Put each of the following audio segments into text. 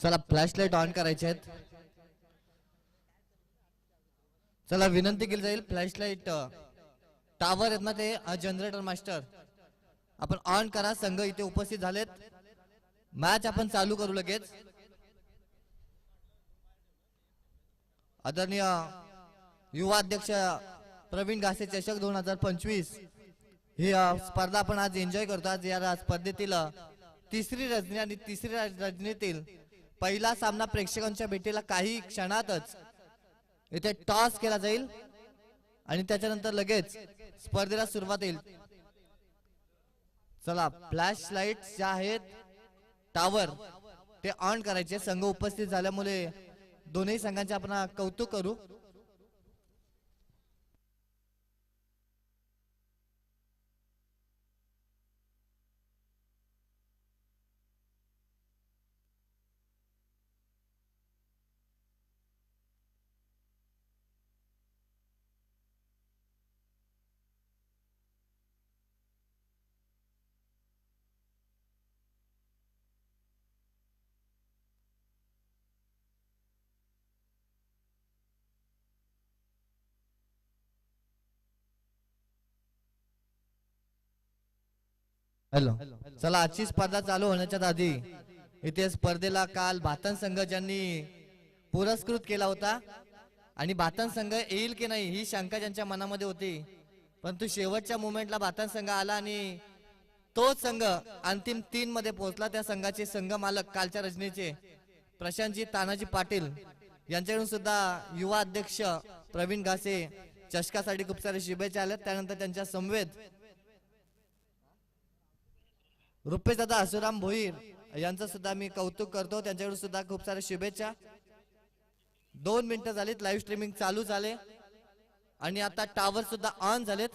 चला flash light on करायचे आहेत. चला विनंती केली जाईल फ्लॅश लाइट टावर आहेत ना ते जनरेटर मास्टर आपण ऑन करा संघ इथे उपस्थित झालेत. मॅच आपण चालू करू लगेच. आदरणीय युवा अध्यक्ष प्रवीण घासे चषक दोन हजार पंचवीस. ही स्पर्धा आपण आज एन्जॉय करतो. आज या स्पर्धेतील तिसरी रजनी आणि तिसरी रजनीतील पहिला सामना प्रेक्षकांच्या भेटीला काही क्षणातच इथे टॉस केला जाईल. आणि त्याच्यानंतर लगेच स्पर्धेला सुरुवात येईल. चला फ्लॅश लाइट ज्या आहेत टावर ते ऑन करायचे. संघ उपस्थित झाल्यामुळे दोन्ही संघांचे आपण कौतुक करू. हॅलो. चला आजची स्पर्धा चालू होण्याच्या आधी इथे स्पर्धेला काल भातन संघ ज्यांनी पुरस्कृत केला होता आणि भातन संघ येईल की नाही ही शंका ज्यांच्या मनामध्ये होती. परंतु शेवटच्या मुमेंटला भातन संघ आला आणि तोच संघ अंतिम तीन मध्ये पोहोचला. त्या संघाचे संघ मालक कालच्या रजनीचे प्रशांतजी तानाजी पाटील यांच्याकडून सुद्धा युवा अध्यक्ष प्रवीण घासे चषकासाठी खूप सारे शुभेच्छा आल्या त्यानंतर त्यांच्या समवेत रुपेश दादा असुराम भोईर. यांचं सुद्धा मी कौतुक करतो. त्यांच्याकडून सुद्धा खूप साऱ्या शुभेच्छा. दोन मिनिटं झालीत लाईव्ह स्ट्रीमिंग चालू झाले. आणि आता टावर सुद्धा ऑन झालेत.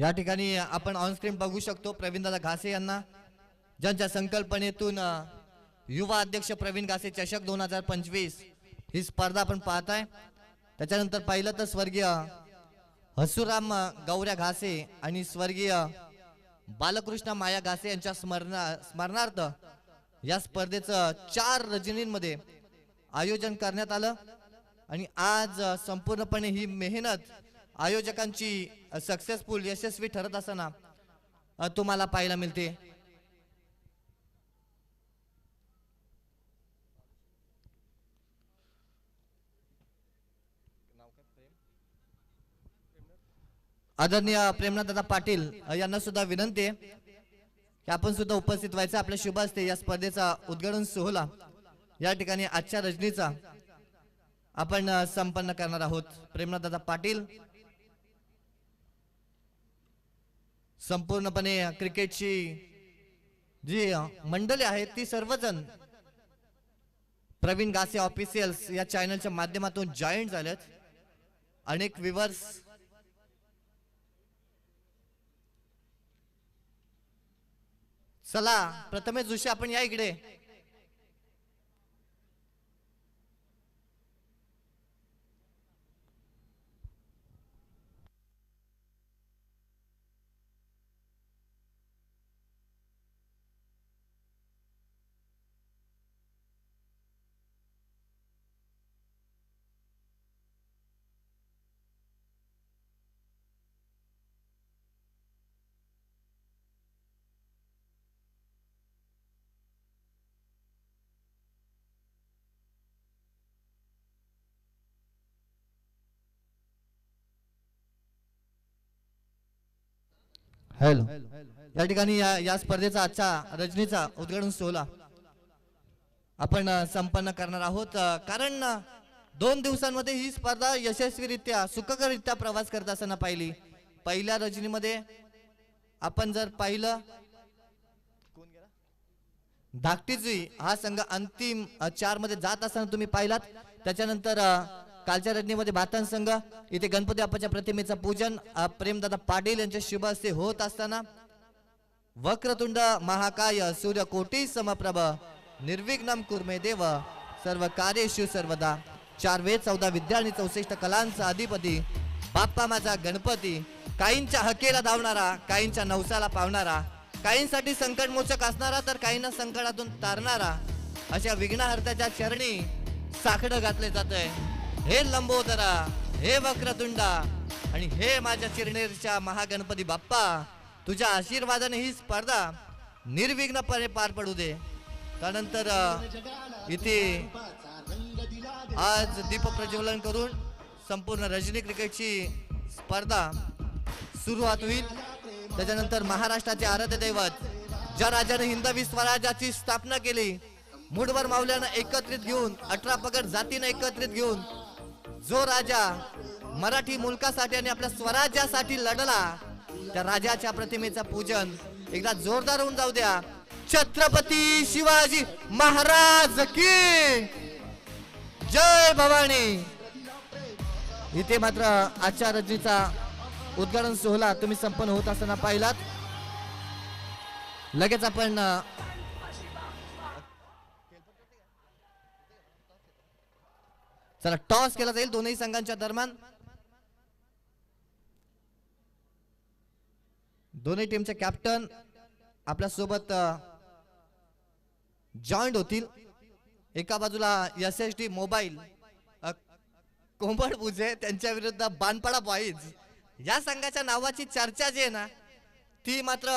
या ठिकाणी आपण ऑनस्क्रीन बघू शकतो प्रवीणदादा घासे यांना ज्यांच्या संकल्पनेतून युवा अध्यक्ष प्रवीण घासे चषक दोन हजार पंचवीस ही स्पर्धा आपण पाहताय. त्याच्यानंतर पाहिलं तर स्वर्गीय हसुराम गौऱ्या घासे आणि स्वर्गीय बालकृष्ण माया घासे यांच्या स्मरणा स्मरणार्थ या स्पर्धेचं चार रजनींमध्ये आयोजन करण्यात आलं. आणि आज संपूर्णपणे ही मेहनत आयोजकांची सक्सेसफुल यशस्वी ठरत असताना तुम्हाला पाहायला मिळते. आदरणीय प्रेमनाथदादा पाटील यांना सुद्धा विनंती आहे की आपण सुद्धा उपस्थित व्हायचं. आपल्या शुभ असते या स्पर्धेचा उद्घाटन सोहळा या ठिकाणी आजच्या रजनीचा आपण संपन्न करणार आहोत. प्रेमनाथदादा पाटील संपूर्णपणे क्रिकेटची जी मंडळी आहेत ती सर्वजण प्रवीण गासे ऑफिशियल्स या चॅनलच्या माध्यमातून जॉईंट झालेत. अनेक विवर्स चला प्रथमेश जोशी आपण या इकडे. हॅलो. या ठिकाणी या या स्पर्धेचा आजचा रजनीचा उद्घाटन सोहळा आपण संपन्न करणार आहोत. कारण दोन दिवसांमध्ये ही स्पर्धा यशस्वीरित्या सुखकरित्या प्रवास करत असताना पाहिली. पहिल्या रजनीमध्ये आपण जर पाहिलं धाकटीची हा संघ अंतिम चारमध्ये जात असताना तुम्ही पाहिलात. त्याच्यानंतर कालच्या रजनीमध्ये भातन संघ इथे गणपती बाप्पाच्या प्रतिमेचं पूजन प्रेमदादा पाटील यांच्या शुभ हस्ते होत असताना वक्रतुंड महाकाय सूर्यकोटी समप्रभ निर्विघ्नम कुर्मे देव सर्व कार्येषु सर्वदा. चार वेद चौदा विद्या आणि चौसष्ट कलांचा अधिपती बाप्पा माझा गणपती. काहींच्या हकेला धावणारा काहींच्या नवसाला पावणारा काहींसाठी संकटमोचक असणारा तर काहींना संकटातून तारणारा अशा विघ्नहर्त्याच्या चरणी साखडं घातले जात आहे हे लंबोदरा हे वक्रतुंडा आणि हे माझ्या चिरनेरच्या महागणपती बाप्पा तुझ्या आशीर्वादाने ही स्पर्धा निर्विघ्नपणे पार पडू दे. त्यानंतर इथे आज दीप प्रज्वलन करून संपूर्ण रजनी क्रिकेटची स्पर्धा सुरुवात होईल. त्याच्यानंतर महाराष्ट्राचे आराध्य दैवत ज्या राजाने हिंदवी स्वराज्याची स्थापना केली मुठभर मावल्यानं एकत्रित घेऊन अठरा पगड जातीनं एकत्रित घेऊन जो राजा मराठी मुलकासाठी आणि आपल्या स्वराज्यासाठी लढला त्या राजाच्या प्रतिमेचं पूजन एकदा जोरदार होऊन जाऊ द्या. छत्रपती शिवाजी महाराज की जय भवानी. इथे मात्र आजच्या रजनीचा उद्घाटन सोहळा तुम्ही संपन्न होत असताना पाहिलात. लगेच आपण चला टॉस केला जाईल दोन्ही संघांच्या दरम्यान. दोन्ही टीमचे कॅप्टन आपल्यासोबत जॉईंट होतील. एका बाजूला एस एस डी मोबाईल कोंबड बुजे त्यांच्या विरुद्ध बानपाडा बॉईज या संघाच्या नावाची चर्चा जी आहे ना ती मात्र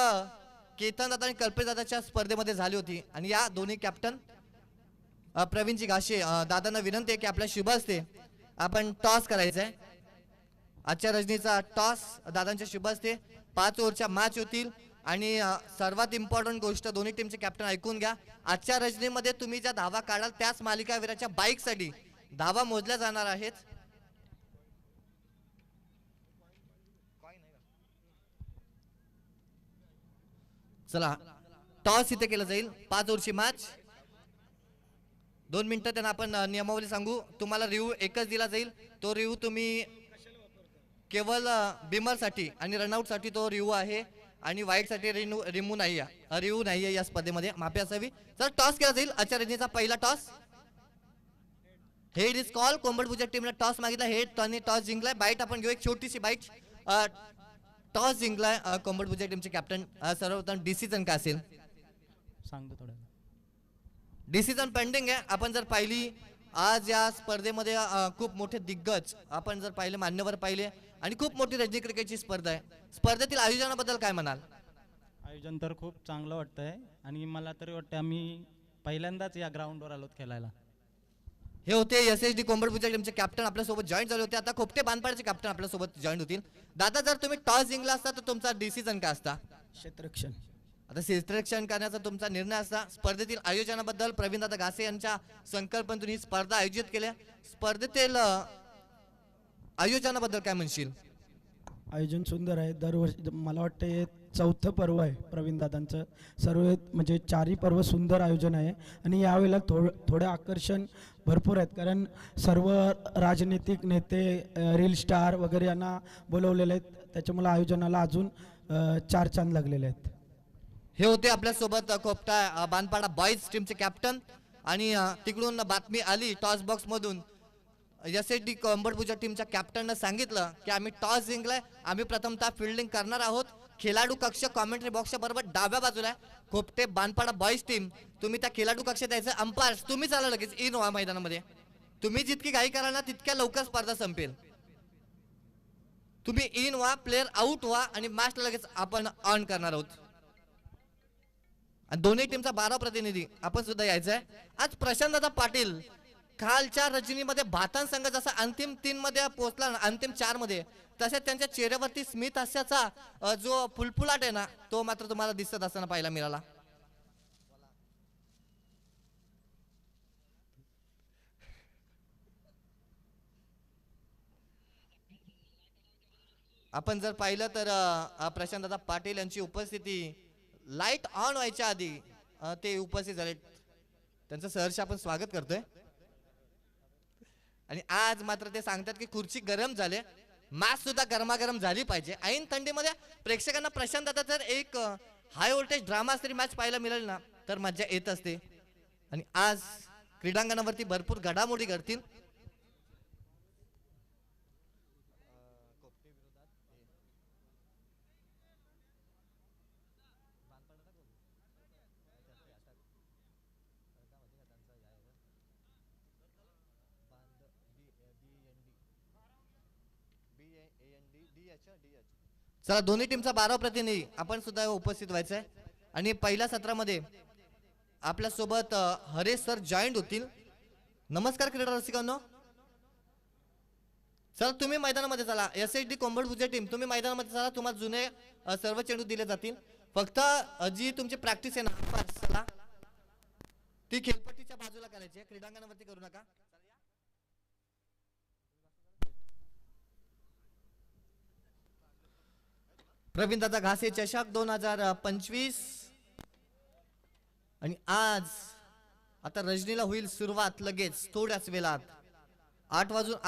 केतन दादा आणि कल्पेश दादाच्या स्पर्धेमध्ये झाली होती. आणि या दोन्ही कॅप्टन प्रवीणजी घाशे दादांना विनंती आहे की आपल्या शुभ असते आपण टॉस करायचा आहे आजच्या रजनीचा टॉस दादांच्या शुभ असते पाच ओव्हरच्या मॅच होतील आणि सर्वात इम्पॉर्टंट गोष्ट दोन्ही टीमचे कॅप्टन ऐकून घ्या. आजच्या रजनीमध्ये तुम्ही ज्या धावा काढाल त्याच मालिकावीराच्या बाईकसाठी धावा मोजल्या जाणार आहेत. चला टॉस इथे केलं जाईल. पाच ओव्हरची मॅच दोन मिनिटं त्यांना आपण नियमावली सांगू. तुम्हाला रिव्ह्यू एकच दिला जाईल. तो रिव्ह्यू तुम्ही केवळ बिमरसाठी आणि रनआउटसाठी तो रिवू आहे. आणि वाईटसाठी रिन्यू रिनू रिमू नाही आहे. रिवू नाही आहे या स्पर्धेमध्ये. माफी असावी. तर टॉस केला जाईल. आचार्यजीचा पहिला टॉस. Head is call. कोंबडपूजा टीमने टॉस मागितला. हेड त्यांनी टॉस जिंकलाय. बाईट आपण घेऊ एक छोटीशी बाईट. टॉस जिंकलाय अ, कोंबडपूजा टीमचे कॅप्टन सर्वप्रथम डिसिजन का असेल? सांगतो थोडं डिसिजन पेंडिंग आहे. आपण जर पाहिली आज या स्पर्धेमध्ये खूप मोठे दिग्गज आपण जर पाहिले मान्यवर पाहिले आणि खूप मोठी रणजी क्रिकेटची स्पर्धा आहे. स्पर्धेतील आयोजनाबद्दल काय म्हणाल? आयोजन तर खूप चांगलं वाटतंय आणि मला तरी वाटतं आम्ही पहिल्यांदाच या ग्राउंडवर आलोत खेळायला. हे होते एस एस डी कोंबडपूजा टीमचे कॅप्टन आपल्यासोबत जॉईन झाले होते. आता खोपटे बांधपाड्याचे कॅप्टन आपल्यासोबत जॉईन होतील. दादा जर तुम्ही टॉस जिंकला असता तर तुमचा डिसिजन काय असता? क्षेत्ररक्षण. आता क्षेत्ररक्षण करण्याचा तुमचा निर्णय असता स्पर्धेतील आयोजनाबद्दल प्रवीणदादा घासे यांच्या संकल्पनेतून ही स्पर्धा आयोजित केल्या. स्पर्धेतील आयोजनाबद्दल काय म्हणशील? आयोजन सुंदर आहे. दरवर्षी मला वाटतं हे चौथं पर्व आहे प्रवीण दादांचं सर्व म्हणजे चारही पर्व सुंदर आयोजन आहे आणि यावेळेला थोडं थोडं आकर्षण भरपूर आहेत. कारण सर्व राजनैतिक नेते रील स्टार वगैरे यांना बोलवलेले आहेत. त्याच्यामुळे आयोजनाला अजून चार चांद लागलेले आहेत. हे होते आपल्यासोबत खोपटा कोपटा बानपाडा बॉईज टीमचे कॅप्टन आणि तिकडून बातमी आली टॉस बॉक्स मधून. एस एच डी कंबडपूजा टीमच्या कॅप्टननं सांगितलं की आम्ही टॉस जिंकलाय आम्ही प्रथमतः फिल्डिंग करणार आहोत. खेळाडू कक्ष कॉमेंट्री बॉक्सच्या बरोबर डाव्या बाजूला आहे. खोपटे बानपाडा बॉईज टीम तुम्ही त्या खेळाडू कक्षात द्यायचं अंपायर तुम्ही चाला लगेच. इन व्हा मैदानामध्ये. तुम्ही जितकी घाई कराल ना तितक्या लवकर स्पर्धा संपेल. तुम्ही इन व्हा प्लेअर आउट व्हा आणि मॅच लगेच आपण ऑन करणार आहोत. आणि दोन्ही टीमचा बारा प्रतिनिधी. आपण सुद्धा यायचं आहे आज प्रशांतदा पाटील कालच्या रजनीमध्ये भातान संघ जसा अंतिम तीन मध्ये पोहोचला ना अंतिम चारमध्ये तसेच त्यांच्या चेहऱ्यावरती स्मित हास्याचा जो फुलफुलाट आहे ना तो मात्र तुम्हाला दिसत असताना पाहायला मिळाला. आपण जर पाहिलं तर प्रशांतदादा प्रशांतदा पाटील यांची उपस्थिती लाइट ऑन व्हायच्या आधी ते उपस्थित झाले. त्यांचं सहर्ष आपण स्वागत करतोय. आणि आज मात्र ते सांगतात की खुर्ची गरम झाले. मॅच सुद्धा गरमागरम झाली पाहिजे. ऐन थंडीमध्ये प्रेक्षकांना प्रशांत आता जर एक हाय व्होल्टेज ड्रामा तरी मॅच पाहायला मिळेल ना तर मज्जा येत असते. आणि आज क्रीडांगणावरती भरपूर घडामोडी घडतील. चला दोन्ही टीमचा बारा प्रतिनिधी आपण सुद्धा उपस्थित व्हायचंय. आणि पहिल्या सत्रामध्ये आपल्यासोबत हरेश सर जॉईंट होतील. नमस्कार क्रीडा रसिकांनो. चला तुम्ही मैदानामध्ये चला. एस एच डी कोंबडभुजा टीम तुम्ही मैदानामध्ये चला. तुम्हाला जुने सर्व चेंडू दिले जातील. फक्त जी तुमची प्रॅक्टिस आहे ना चला. ती खेळपट्टीच्या बाजूला करायची आहे, क्रीडांगणावरती करू नका. प्रवीणदादा घासे चषक दोन हजार पंचवीस. आणि आज आता रजनीला होईल सुरुवात लगेच थोड्याच वेळात. आठ वाजून